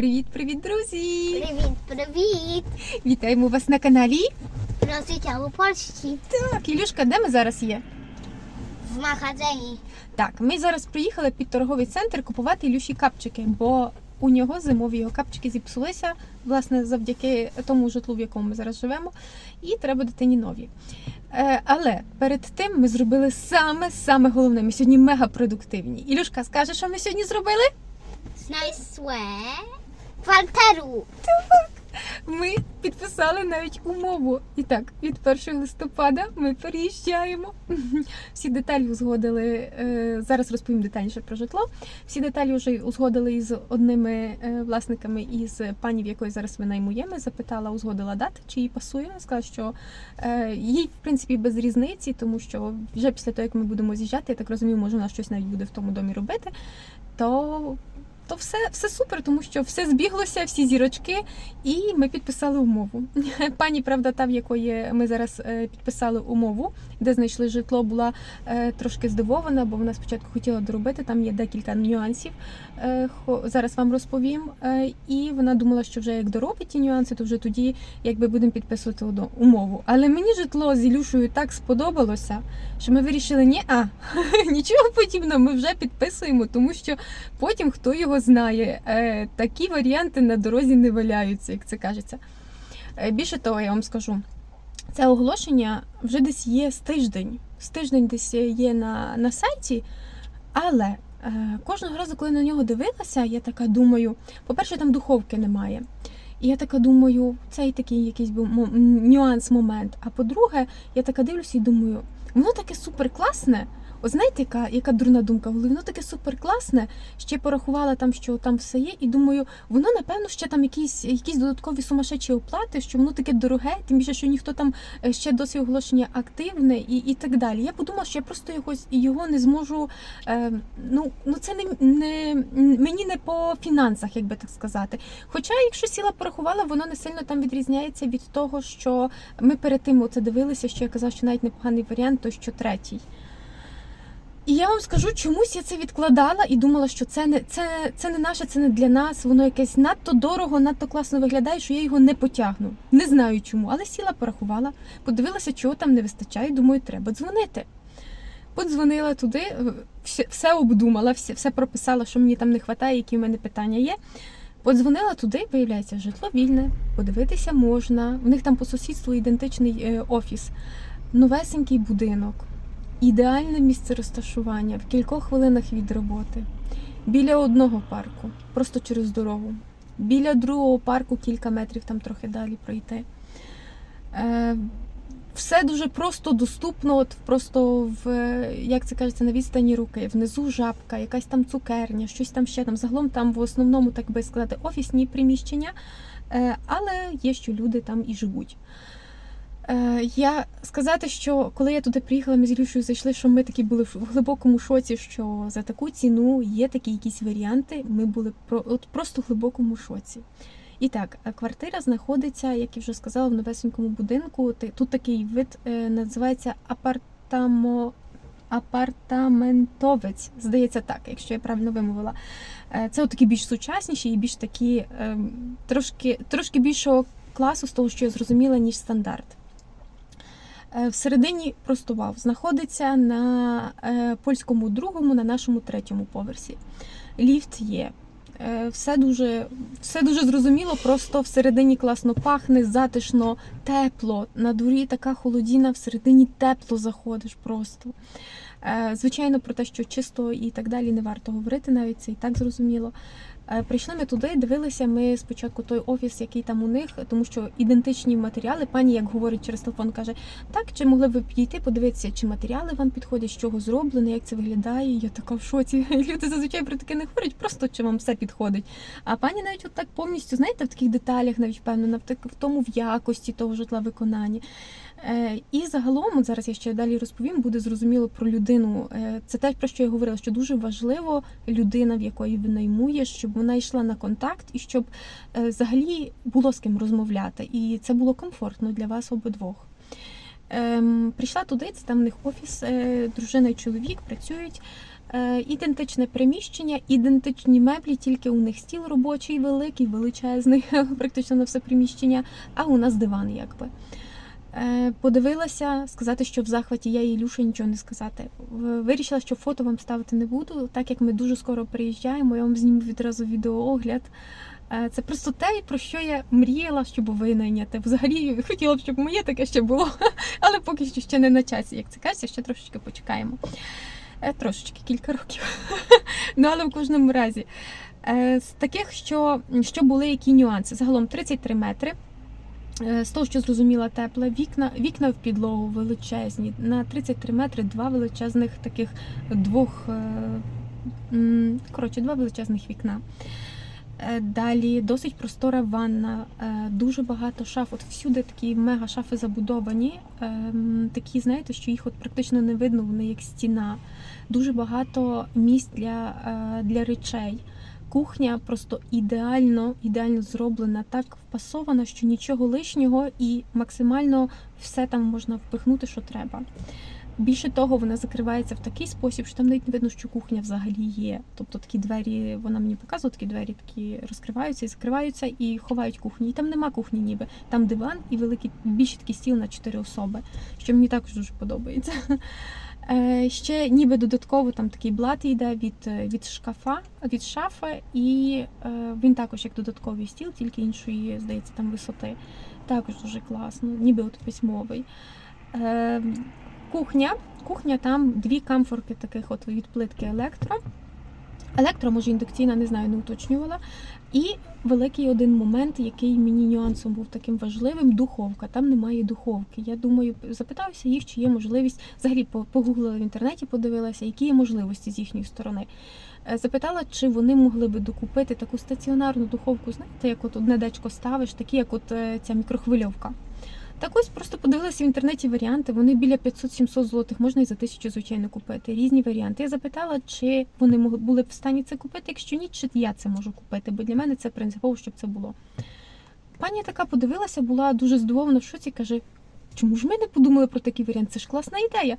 Привіт, привіт, друзі! Привіт, привіт! Вітаємо вас на каналі. Розвиття у Польщі Так, Ілюшка, де ми зараз є? в магазині. Так, ми зараз приїхали під торговий центр купувати Ілюші капчики, бо у нього зимові його капчики зіпсулися, власне, завдяки тому житлу, в якому ми зараз живемо, і треба дитині нові. Е, але перед тим ми зробили саме саме головне. Ми сьогодні мега продуктивні. Ілюшка, скаже, що ми сьогодні зробили? Знайшли квартиру. Ми підписали навіть умову. І так, від 1 листопада ми переїжджаємо. Всі деталі узгодили. е, Зараз розповім детальніше про житло. Всі деталі вже узгодили із одними е, власниками із пані, в якої зараз ми наймуємо. Запитала, узгодила дати, чи їй пасує. Сказала, що е, їй в принципі без різниці, тому що вже після того, як ми будемо з'їжджати, я так розумію, може вона щось навіть буде в тому домі робити. То то все, все супер, тому що все збіглося, всі зірочки, і ми підписали умову. Пані, правда, та, в якої ми зараз е, підписали умову, де знайшли житло, була е, трошки здивована, бо вона спочатку хотіла доробити. Там є декілька нюансів. Е, Зараз вам розповім. І вона думала, що вже як доробить ті нюанси, то вже тоді якби будемо підписувати умову. Але мені житло з Ілюшею так сподобалося, що ми вирішили, ні, а нічого подібного, ми вже підписуємо, тому що потім хто його знає, е, такі варіанти на дорозі не валяються, як це кажеться. Е, Більше того, я вам скажу, це оголошення вже десь є з тиждень. З тиждень десь є на, на сайті, але е, кожного разу, коли на нього дивилася, я така думаю, по-перше, там духовки немає. І я така думаю, цей такий якийсь був нюанс, момент. А по-друге, я така дивлюся і думаю, воно таке супер класне. От знаєте, яка, яка дурна думка в голові? Воно таке супер класне. Ще порахувала там, що там все є, і думаю, воно напевно ще там якісь, якісь додаткові сумасшедші оплати, що воно таке дороге, тим більше, що ніхто там е, ще досі оголошення активне і, і так далі. Я подумала, що я просто якось його не зможу. Е, ну, ну це не, не мені не по фінансах, як би так сказати. Хоча, якщо сіла порахувала, воно не сильно там відрізняється від того, що ми перед тим оце дивилися, що я казала, що навіть непоганий варіант, то що третій. І я вам скажу, чомусь я це відкладала і думала, що це не це, це не наше, це не для нас. Воно якесь надто дорого, надто класно виглядає, що я його не потягну. Не знаю чому, але сіла, порахувала, подивилася, чого там не вистачає. Думаю, треба дзвонити. Подзвонила туди, все, обдумала, все, все прописала, що мені там не вистачає, які в мене питання є. Подзвонила туди, виявляється, житло вільне, подивитися можна. В них там по сусідству ідентичний е, офіс, новесенький будинок. Ідеальне місце розташування в кількох хвилинах від роботи. Біля одного парку, просто через дорогу. Біля другого парку кілька метрів там трохи далі пройти. Е, все дуже просто доступно, от просто в як це кажеться, на відстані руки. Внизу жабка, якась там цукерня, щось там ще там. Загалом там в основному, так би сказати, офісні приміщення, е, але є, що люди там і живуть. Е, Я сказати, що коли я туди приїхала, ми з Ілюшею зайшли, що ми такі були в глибокому шоці, що за таку ціну є такі якісь варіанти. Ми були про от просто в глибокому шоці. І так, е, квартира знаходиться, як я вже сказала, в новесенькому будинку. Тут такий вид е, називається апартамо. Апартаментовець, здається так, якщо я правильно вимовила. Це такі більш сучасніші і більш такі ем, трошки, трошки більшого класу, з того, що я зрозуміла, ніж стандарт. Е, Всередині просто вау, знаходиться на е, польському другому, на нашому третьому поверсі. Ліфт є. Е, Все дуже, все дуже зрозуміло, просто всередині класно пахне, затишно, тепло. На дворі така холодіна, всередині тепло заходиш просто. Звичайно, про те, що чисто і так далі не варто говорити, навіть це і так зрозуміло. Е, Прийшли ми туди, дивилися ми спочатку той офіс, який там у них, тому що ідентичні матеріали. Пані, як говорить через телефон, каже: так, чи могли б ви підійти, подивитися, чи матеріали вам підходять, з чого зроблено, як це виглядає. Я така в шоці. Люди зазвичай про таке не говорять, просто чи вам все підходить. А пані навіть от так повністю, знаєте, в таких деталях, навіть в в тому в якості того житла виконання. Е, І загалом, зараз я ще далі розповім, буде зрозуміло про людину. Е, Це те, про що я говорила, що дуже важливо людина, в якої ви наймуєш, щоб вона йшла на контакт і щоб е, взагалі було з ким розмовляти. І це було комфортно для вас обидвох. Ем, прийшла туди, це там в них офіс, дружина і чоловік працюють. Ідентичне приміщення, ідентичні меблі, тільки у них стіл робочий, великий, величезний, практично на все приміщення, а у нас диван, якби. Е, Подивилася, сказати, що в захваті я і Ілюша нічого не сказати. Вирішила, що фото вам ставити не буду, так як ми дуже скоро приїжджаємо, я вам зніму відразу відеоогляд. Е, Це просто те, про що я мріяла, щоб ви найняти. Взагалі хотіла б, щоб моє таке ще було, але поки що ще не на часі. Як це кажеться, ще трошечки почекаємо. Е, Трошечки, кілька років. Ну, але в кожному разі. З таких, що, що були які нюанси. Загалом 33 метри. Е, З того, що зрозуміла тепле, вікна, вікна в підлогу величезні. На 33 метри два величезних таких двох, е, коротше, два величезних вікна. Е, Далі досить простора ванна, дуже багато шаф. От всюди такі мега шафи забудовані. Такі, знаєте, що їх от практично не видно, вони як стіна. Дуже багато місць для, для речей. Кухня просто ідеально, ідеально зроблена, так впасована, що нічого лишнього і максимально все там можна впихнути, що треба. Більше того, вона закривається в такий спосіб, що там навіть не видно, що кухня взагалі є. Тобто такі двері, вона мені показувала, такі двері такі розкриваються і закриваються і ховають кухню. І там нема кухні, ніби там диван і великий більше такий стіл на чотири особи, що мені також дуже подобається. Е, Ще ніби додатково там такий блат йде від, е, від шкафа, від шафи, і е, він також як додатковий стіл, тільки іншої, здається, там висоти. Також дуже класно, ніби от письмовий. Кухня. Кухня там дві камфорки таких от від плитки електро. Електро, може, індукційна, не знаю, не уточнювала. І великий один момент, який мені нюансом був таким важливим духовка. Там немає духовки. Я думаю, запитаюся їх, чи є можливість. Взагалі по- погуглила в інтернеті, подивилася, які є можливості з їхньої сторони. Е, Запитала, чи вони могли би докупити таку стаціонарну духовку, знаєте, як от одне дечко ставиш, такі як от е, ця мікрохвильовка. Так ось просто подивилася в інтернеті варіанти. Вони біля 500-700 злотих, можна і за тисячу, звичайно, купити. Різні варіанти. Я запитала, чи вони могли були б в стані це купити. Якщо ні, чи я це можу купити, бо для мене це принципово, щоб це було. Пані така подивилася, була дуже здивована в шоці, каже: чому ж ми не подумали про такий варіант? Це ж класна ідея.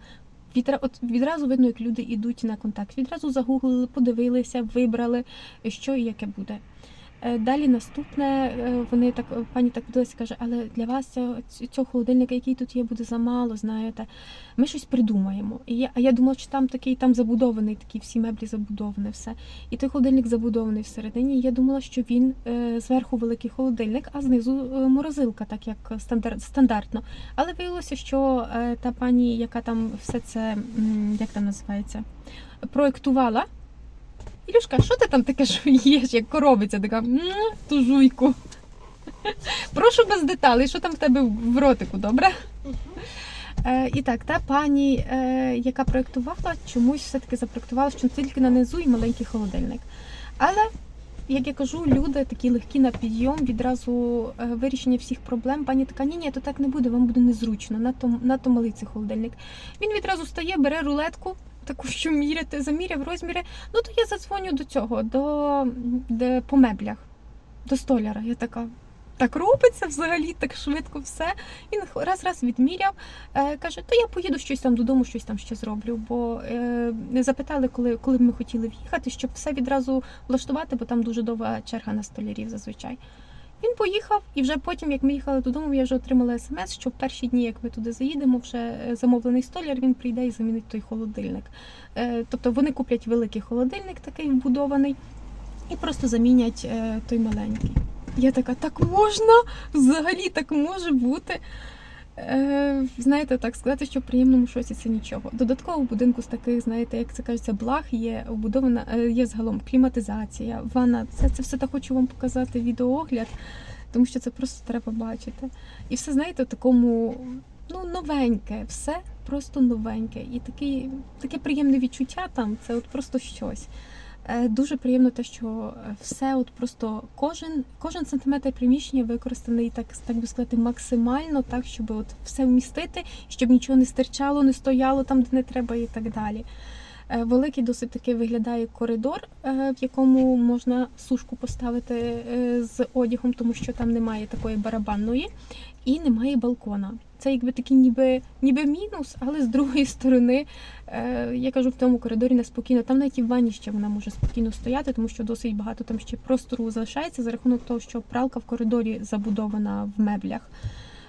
От відразу видно, як люди йдуть на контакт. Відразу загуглили, подивилися, вибрали, що і яке буде. Е, Далі наступне, е, вони так, пані так подивилася, каже, але для вас цього, холодильника, який тут є, буде замало, знаєте. Ми щось придумаємо. І я, а я думала, що там такий там забудований, такі всі меблі забудовані, все. І той холодильник забудований всередині. І я думала, що він е, зверху великий холодильник, а знизу е, морозилка, так як стандар, стандартно. Але виявилося, що е, та пані, яка там все це, як там називається, проєктувала. Ілюшка, що ти там таке жуєш, як коробиця така «М, ту жуйку. Прошу без деталей, що там в тебе в ротику, добре? Е, і так, та пані, е, яка проєктувала, чомусь все-таки запроєктувала, що тільки на низу і маленький холодильник. Але, як я кажу, люди такі легкі на підйом, відразу е, вирішення всіх проблем. Пані така, ні, ні, то так не буде, вам буде незручно, надто, надто малий цей холодильник. Він відразу стає, бере рулетку, таку, що міряти, заміряв розміри. Ну то я задзвоню до цього, до, де по меблях, до столяра. Я така. Так робиться взагалі, так швидко все. Він раз-раз відміряв. Е, каже, то я поїду щось там додому, щось там ще зроблю. Бо е, запитали, коли, коли б ми хотіли в'їхати, щоб все відразу влаштувати, бо там дуже довга черга на столярів зазвичай. Він поїхав, і вже потім, як ми їхали додому, я вже отримала смс, що в перші дні, як ми туди заїдемо, вже е, замовлений столяр, він прийде і замінить той холодильник. Е, тобто вони куплять великий холодильник, такий вбудований, і просто замінять е, той маленький. Я така, так можна? Взагалі так може бути. Е, знаєте, так сказати, що в приємному шоці це нічого. Додатково в будинку з таких, знаєте, як це кажеться, благ є вбудована, е, є загалом кліматизація, ванна. Це, це все так хочу вам показати відеоогляд, тому що це просто треба бачити. І все, знаєте, в такому ну, новеньке, все просто новеньке. І такий, таке приємне відчуття там, це от просто щось. Е, Дуже приємно те, що е, все, от просто кожен, кожен сантиметр приміщення використаний так, так би сказати, максимально так, щоб от все вмістити, щоб нічого не стирчало, не стояло там, де не треба, і так далі. Е, Великий досить таки виглядає коридор, е, в якому можна сушку поставити е, з одягом, тому що там немає такої барабанної і немає балкона. Це якби такий ніби, ніби мінус, але з другої сторони, я кажу, в тому коридорі неспокійно. Там навіть і в ванні ще вона може спокійно стояти, тому що досить багато там ще простору залишається за рахунок того, що пралка в коридорі забудована в меблях.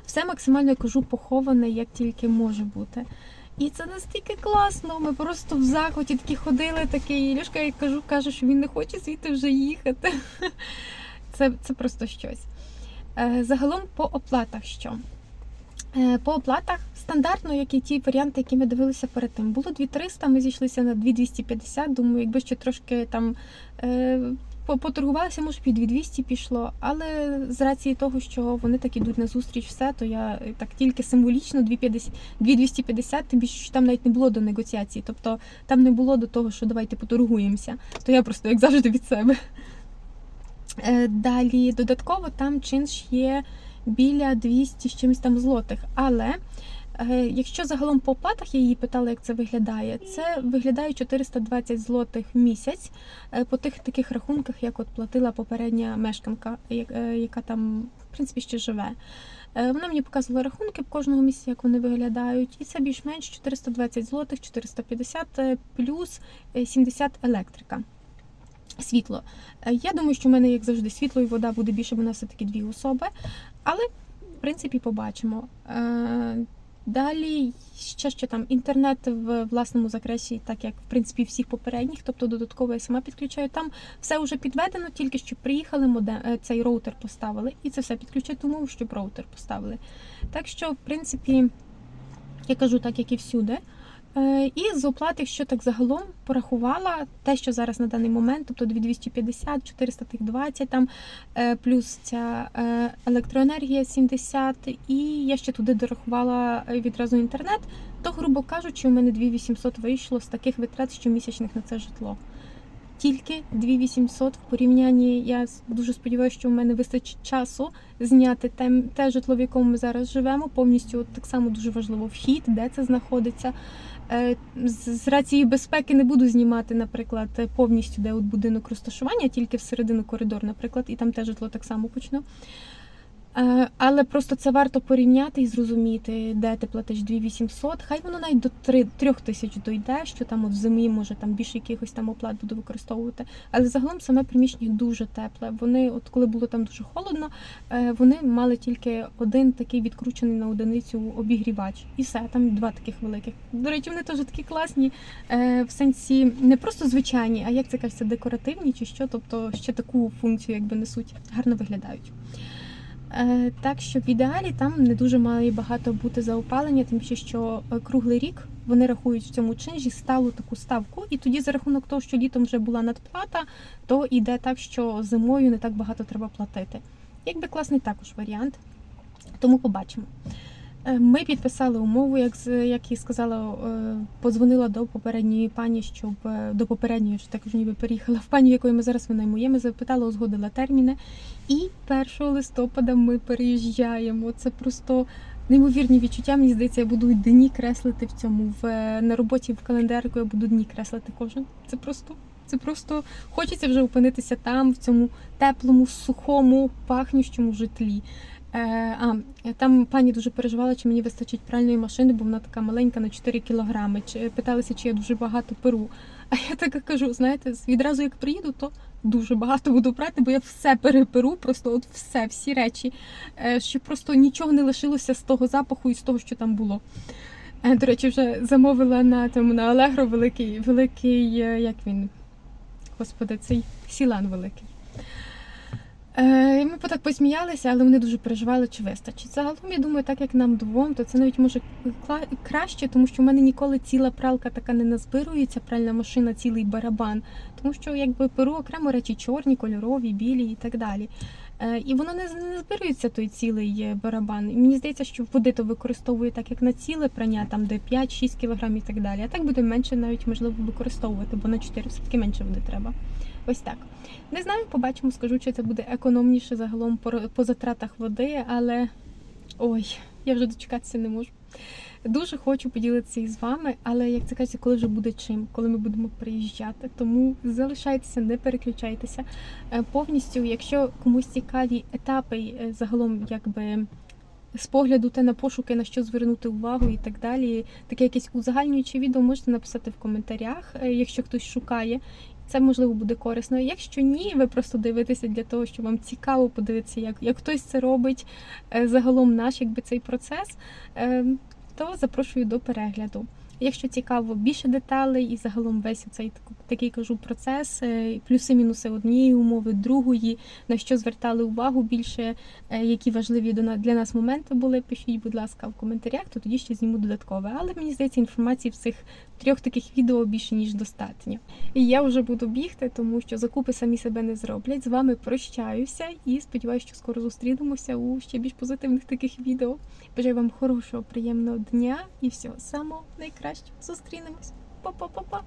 Все максимально я кажу поховане, як тільки може бути. І це настільки класно. Ми просто в захваті такі ходили, такий Ілюшка, я кажу, каже, що він не хоче звідти вже їхати. Це, це просто щось. Е, Загалом по оплатах що? Е, По оплатах стандартно, як і ті варіанти, які ми дивилися перед тим. Було 2300, ми зійшлися на 2250. Думаю, якби ще трошки там по- поторгувалися, може б і 2200 пішло. Але з рації того, що вони так ідуть на зустріч все, то я е, так тільки символічно 250, тим більше що там навіть не було до негоціації. Тобто там не було до того, що давайте поторгуємося. То я просто як завжди від себе. Е, Далі додатково там чинш є біля 200 з чимось там злотих. Але якщо загалом по оплатах я її питала, як це виглядає, це виглядає 420 злотих в місяць е, по тих таких рахунках, як от платила попередня мешканка, е, яка там в принципі ще живе. Е, Вона мені показувала рахунки кожного місяця, як вони виглядають, і це більш-менш 420 злотих, 450 е, плюс е, 70 електрика. Світло. Е, Я думаю, що в мене, як завжди, світло і вода буде більше, бо нас все-таки дві особи. Але, в принципі, побачимо. Далі ще що там інтернет в власному закресі, так як в принципі всіх попередніх, тобто додатково я сама підключаю. Там все вже підведено, тільки що приїхали, модем, е, цей роутер поставили, і це все підключаю, тому щоб роутер поставили. Так що, в принципі, я кажу так, як і всюди. Е, І з оплати, що так загалом порахувала, те, що зараз на даний момент, тобто 2250, 420 там, е, плюс ця е, електроенергія 70, і я ще туди дорахувала відразу інтернет, то, грубо кажучи, у мене 2800 вийшло з таких витрат щомісячних на це житло. Тільки 2800 в порівнянні. Я дуже сподіваюся, що в мене вистачить часу зняти те, те житло, в якому ми зараз живемо. Повністю от так само дуже важливо вхід, де це знаходиться. Е, З рації безпеки не буду знімати, наприклад, повністю де от будинок розташування, тільки всередину коридор, наприклад, і там те житло так само почну. Е, Але просто це варто порівняти і зрозуміти, де ти платиш 2800. Хай воно навіть до 3, 3 тисяч дойде, що там от в зимі може там більше якихось там оплат буду використовувати. Але загалом саме приміщення дуже тепле. Вони, от коли було там дуже холодно, е, вони мали тільки один такий відкручений на одиницю обігрівач. І все, там два таких великих. До речі, вони теж такі класні е, в сенсі не просто звичайні, а як це кажеться, декоративні чи що, тобто ще таку функцію якби несуть, гарно виглядають. Е, Так що в ідеалі там не дуже має багато бути за опалення, тим більше, що е, круглий рік вони рахують в цьому чинжі сталу таку ставку, і тоді за рахунок того, що літом вже була надплата, то йде так, що зимою не так багато треба платити. Якби класний також варіант, тому побачимо. Е, Ми підписали умову, як як і сказала, е, подзвонила до попередньої пані, щоб е, до попередньої що також ніби переїхала в пані, якої ми зараз винаймуємо, запитала, узгодила терміни. І 1 листопада ми переїжджаємо. Це просто неймовірні відчуття. Мені здається, я буду дні креслити в цьому. В на роботі в календарику я буду дні креслити кожен. Це просто. Це просто хочеться вже опинитися там, в цьому теплому, сухому, пахнющому житлі. Е, а, там пані дуже переживала, чи мені вистачить пральної машини, бо вона така маленька на 4 кілограми. Чи питалися, чи я дуже багато перу. А я так кажу: знаєте, відразу як приїду, то дуже багато буду прати, бо я все переперу, просто от все, всі речі, е, щоб просто нічого не лишилося з того запаху і з того, що там було. Е, До речі, вже замовила на тому на Allegro великий, великий, е, як він, господи, цей сілан великий. Е, і ми так посміялися, але вони дуже переживали, чи вистачить. Загалом, я думаю, так як нам двом, то це навіть може краще, тому що в мене ніколи ціла пралка така не назбирується, пральна машина, цілий барабан. Тому що якби перу окремо речі чорні, кольорові, білі і так далі. Е, І воно не, не збирується той цілий е, барабан. І мені здається, що води то використовую так, як на ціле прання, там де 5-6 кг і так далі. А так буде менше навіть можливо використовувати, бо на 4 все-таки менше води треба. Ось так. Не знаю, побачимо, скажу, чи це буде економніше загалом по, затратах води, але ой, Я вже дочекатися не можу. Дуже хочу поділитися із вами, але як це кажеться, коли вже буде чим, коли ми будемо приїжджати. Тому залишайтеся, не переключайтеся. Е, Повністю, якщо комусь цікаві етапи, е, загалом, якби. З погляду те на пошуки, на що звернути увагу і так далі. Таке якесь узагальнююче відео можете написати в коментарях, е, якщо хтось шукає. Це можливо буде корисно. Якщо ні, ви просто дивитеся для того, що вам цікаво подивитися, як, як хтось це робить. е, Загалом наш якби цей процес, е, то запрошую до перегляду. Якщо цікаво більше деталей і загалом весь цей такий кажу процес, е, плюси-мінуси однієї умови, другої, на що звертали увагу більше, які важливі для нас моменти були, пишіть, будь ласка, в коментарях, то тоді ще зніму додаткове. Але мені здається, інформації в цих трьох таких відео більше ніж достатньо. І я вже буду бігти, тому що закупи самі себе не зроблять. З вами прощаюся і сподіваюся, що скоро зустрінемося у ще більш позитивних таких відео. Бажаю вам хорошого, приємного дня і всього самого найкращого. Зустрінемось. Па-па-па-па!